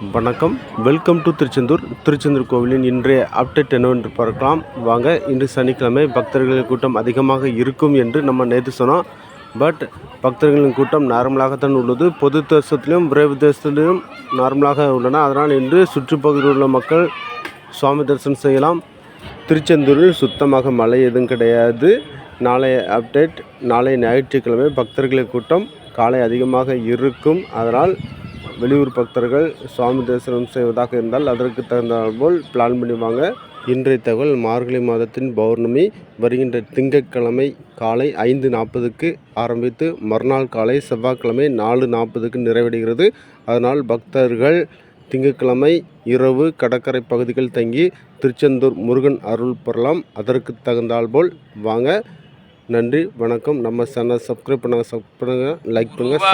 வணக்கம். Welcome to Tiruchendur. Tiruchendur கோவிலின் இன்றைய அப்டேட் என்னவென்று பார்க்கலாம். வாங்க இன்று சனிக்கிழமை பக்தர்களின் கூட்டம் அதிகமாக இருக்கும் என்று நம்ம நேற்று சொன்னோம். பட் பக்தர்களின் கூட்டம் நார்மலாகத்தான் உள்ளது. பொது தரிசனத்திலும் விரைவு தரிசனத்திலும் நார்மலாக உள்ளன. அதனால் இன்று சுற்றுப்பகுதியில் உள்ள மக்கள் சுவாமி தரிசனம் செய்யலாம். திருச்செந்தூரில் சுத்தமாக மழை எதுவும் கிடையாது. நாளைய அப்டேட் நாளை ஞாயிற்றுக்கிழமை பக்தர்களின் கூட்டம் காலை அதிகமாக இருக்கும். அதனால் வெளியூர் பக்தர்கள் சுவாமி தரிசனம் செய்வதாக இருந்தால் அதற்கு தகுந்தாற்போல் பிளான் பண்ணி வாங்க. இன்றைய தகவல் மார்கழி மாதத்தின் பௌர்ணமி வருகின்ற திங்கட்கிழமை காலை ஐந்து நாற்பதுக்கு ஆரம்பித்து மறுநாள் காலை செவ்வாய்க்கிழமை நாலு நாற்பதுக்கு நிறைவடைகிறது. அதனால் பக்தர்கள் திங்கட்கிழமை இரவு கடற்கரை பகுதிகள் தங்கி திருச்செந்தூர் முருகன் அருள் பெறலாம். அதற்கு தகுந்தால் போல் வாங்க. நன்றி வணக்கம். நம்ம சேனல் சப்ஸ்கிரைப் பண்ணுங்கள் சப் பண்ணுங்கள் லைக் பண்ணுங்கள்